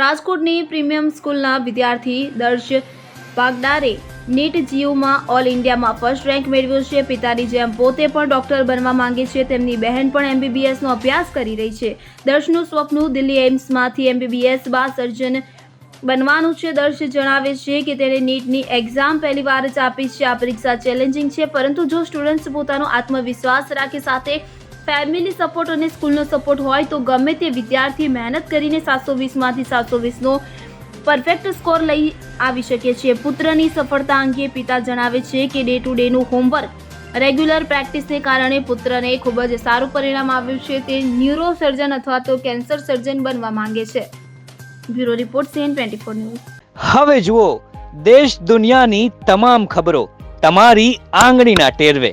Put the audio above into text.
રાજકોટની પ્રીમિયમ સ્કૂલના વિદ્યાર્થી દર્શ પાગદારે નીટ જીયુમાં ઓલ ઇન્ડિયામાં ફર્સ્ટ રેન્ક મેળવ્યો છે. પિતાની જેમ પોતે પણ ડોક્ટર બનવા માંગે છે. તેમની બહેન પણ એમબીબીએસનો અભ્યાસ કરી રહી છે. દર્શનું સ્વપ્ન દિલ્હી એમ્સમાંથી એમબીબીએસ બાદ સર્જન બનવાનું છે. દર્શ જણાવે છે કે તેણે નીટની એક્ઝામ પહેલી વાર જ આપી છે. આ પરીક્ષા ચેલેન્જિંગ છે, પરંતુ જો સ્ટુડન્ટ્સ પોતાનો આત્મવિશ્વાસ રાખે સાથે ફેમિલી સપોર્ટ અને સ્કૂલનો સપોર્ટ હોય તો ગમે તે વિદ્યાર્થી મહેનત કરીને સાતસો વીસમાંથી સાતસો વીસનો પરફેક્ટ સ્કોર લઈ આવી શકે છે. પુત્રની સફળતા અંગે પિતા જણાવે છે કે ડે ટુ ડેનું હોમવર્ક રેગ્યુલર પ્રેક્ટિસને કારણે પુત્રને ખૂબ જ સારું પરિણામ આવ્યું છે. તે ન્યુરો સર્જન અથવા તો કેન્સર સર્જન બનવા માંગે છે. Bureau report CN twenty four news. હવે જુઓ, દેશ દુનિયાની તમામ ખબરો તમારી આંગળીના ટેરવે.